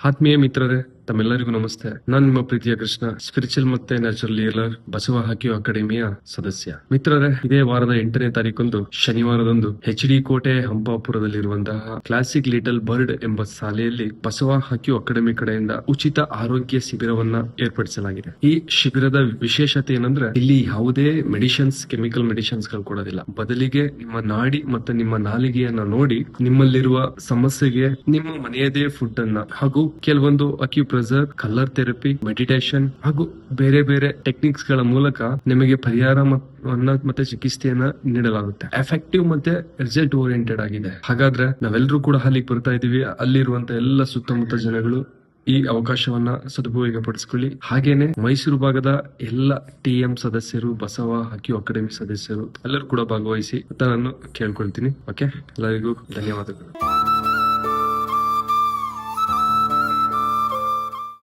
ಆತ್ಮೀಯ ಮಿತ್ರರೇ ತಮ್ಮೆಲ್ಲರಿಗೂ ನಮಸ್ತೆ. ನಾನು ನಿಮ್ಮ ಪ್ರೀತಿಯ ಕೃಷ್ಣ ಸ್ಪಿರಿಚುವಲ್ ಮತ್ತೆ ನ್ಯಾಚುರಲ್ ಲೀಲರ್ ಬಸವ ಹಾಕಿಯೋ ಅಕಾಡೆಮಿಯ ಸದಸ್ಯ. ಮಿತ್ರರೇ, ಇದೇ ವಾರದ ಎಂಟನೇ ತಾರೀಕೊಂದು ಶನಿವಾರದಂದು ಎಚ್ ಡಿ ಕೋಟೆ ಹಂಪಾಪುರದಲ್ಲಿರುವಂತಹ ಕ್ಲಾಸಿಕ್ ಲಿಟಲ್ ಬರ್ಡ್ ಎಂಬ ಶಾಲೆಯಲ್ಲಿ ಬಸವ ಹಾಕಿಯೋ ಅಕಾಡೆಮಿ ಕಡೆಯಿಂದ ಉಚಿತ ಆರೋಗ್ಯ ಶಿಬಿರವನ್ನ ಏರ್ಪಡಿಸಲಾಗಿದೆ. ಈ ಶಿಬಿರದ ವಿಶೇಷತೆ ಏನಂದ್ರೆ, ಇಲ್ಲಿ ಯಾವುದೇ ಮೆಡಿಸಿನ್ಸ್ ಕೆಮಿಕಲ್ ಮೆಡಿಸಿನ್ಸ್ಗಳು ಕೊಡೋದಿಲ್ಲ. ಬದಲಿಗೆ ನಿಮ್ಮ ನಾಡಿ ಮತ್ತೆ ನಿಮ್ಮ ನಾಲಿಗೆಯನ್ನ ನೋಡಿ, ನಿಮ್ಮಲ್ಲಿರುವ ಸಮಸ್ಯೆಗೆ ನಿಮ್ಮ ಮನೆಯದೇ ಫುಡ್ ಅನ್ನ ಹಾಗೂ ಕೆಲವೊಂದು ಕಲರ್ ಥೆರಪಿ ಮೆಡಿಟೇಷನ್ ಹಾಗೂ ಬೇರೆ ಬೇರೆ ಟೆಕ್ನಿಕ್ಸ್ಗಳ ಮೂಲಕ ನಿಮಗೆ ಪರಿಹಾರ ಮತ್ತೆ ಚಿಕಿತ್ಸೆಯನ್ನ ನೀಡಲಾಗುತ್ತೆ. ಎಫೆಕ್ಟಿವ್ ಮತ್ತೆ ರಿಸಲ್ಟ್ ಓರಿಯೆಂಟೆಡ್ ಆಗಿದೆ. ಹಾಗಾದ್ರೆ ನಾವೆಲ್ಲರೂ ಕೂಡ ಅಲ್ಲಿಗೆ ಬರ್ತಾ ಇದೀವಿ ಅಲ್ಲಿರುವಂತ ಎಲ್ಲ ಸುತ್ತಮುತ್ತ ಜನಗಳು ಈ ಅವಕಾಶವನ್ನ ಸದುಪಯೋಗ ಪಡಿಸ್ಕೊಳ್ಳಿ ಹಾಗೇನೆ ಮೈಸೂರು ಭಾಗದ ಎಲ್ಲ ಟಿ ಎಂ ಸದಸ್ಯರು, ಬಸವ ಹಾಕಿ ಅಕಾಡೆಮಿ ಸದಸ್ಯರು ಎಲ್ಲರೂ ಕೂಡ ಭಾಗವಹಿಸಿ ಅಂತ ನಾನು ಕೇಳ್ಕೊಳ್ತೀನಿ. ಓಕೆ ಎಲ್ಲರಿಗೂ ಧನ್ಯವಾದಗಳು.